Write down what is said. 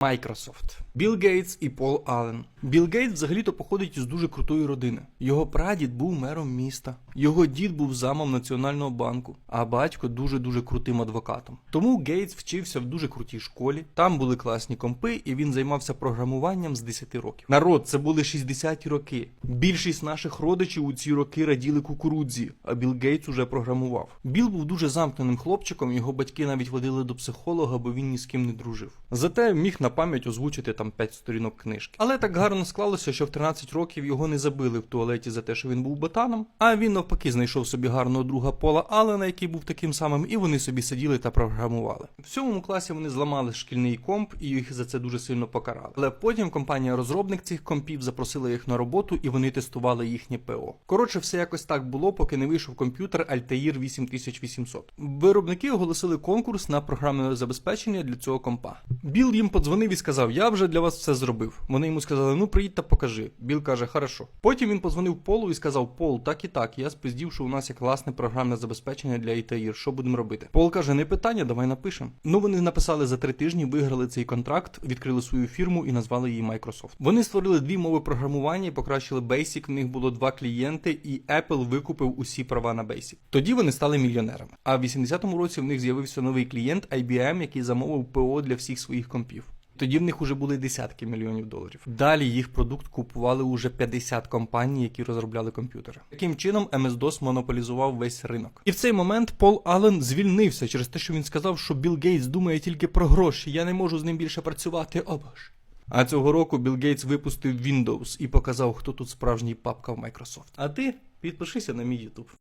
Microsoft. Білл Гейтс і Пол Аллен. Білл Гейтс взагалі-то походить із дуже крутої родини. Його прадід був мером міста, його дід був замом Національного банку, а батько дуже-дуже крутим адвокатом. Тому Гейтс вчився в дуже крутій школі, там були класні компи, і він займався програмуванням з 10 років. Народ, це були 60-ті роки. Більшість наших родичів у ці роки раділи кукурудзі, а Білл Гейтс уже програмував. Біл був дуже замкненим хлопчиком, його батьки навіть водили до психолога, бо він ні з ким не дружив. Зате міг на пам'ять озвучити там 5 сторінок книжки. Але так гарно склалося, що в 13 років його не забили в туалеті за те, що він був ботаном, а він навпаки знайшов собі гарного друга Пола Аллена, який був таким самим, і вони собі сиділи та програмували. В сьомому класі вони зламали шкільний комп і їх за це дуже сильно покарали. Але потім компанія-розробник цих компів запросила їх на роботу і вони тестували їхнє ПО. Коротше, все якось так було, поки не вийшов комп'ютер Altair 8800. Виробники оголосили конкурс на програмне забезпечення для цього компа. Біл їм подзвонив і сказав: Я вже для вас все зробив. Вони йому сказали: Ну приїдь та покажи. Біл каже, хорошо. Потім він подзвонив Полу і сказав: Пол, так і так, я спиздів, що у нас є класне програмне забезпечення для Altair. Що будемо робити? Пол каже, не питання, давай напишемо. Ну вони написали за три тижні, виграли цей контракт, відкрили свою фірму і назвали її Microsoft. Вони створили дві мови програмування і покращили Basic. В них було два клієнти, і Apple викупив усі права на Basic. Тоді вони стали мільйонерами. А в 80-му році в них з'явився новий клієнт IBM, який замовив ПО для всіх своїх компів. Тоді в них уже були десятки мільйонів доларів. Далі їх продукт купували уже 50 компаній, які розробляли комп'ютери. Таким чином, MS-DOS монополізував весь ринок. І в цей момент Пол Аллен звільнився через те, що він сказав, що Білл Гейтс думає тільки про гроші. Я не можу з ним більше працювати. О боже. А цього року Білл Гейтс випустив Windows і показав, хто тут справжній папка в Microsoft. А ти підпишися на мій YouTube.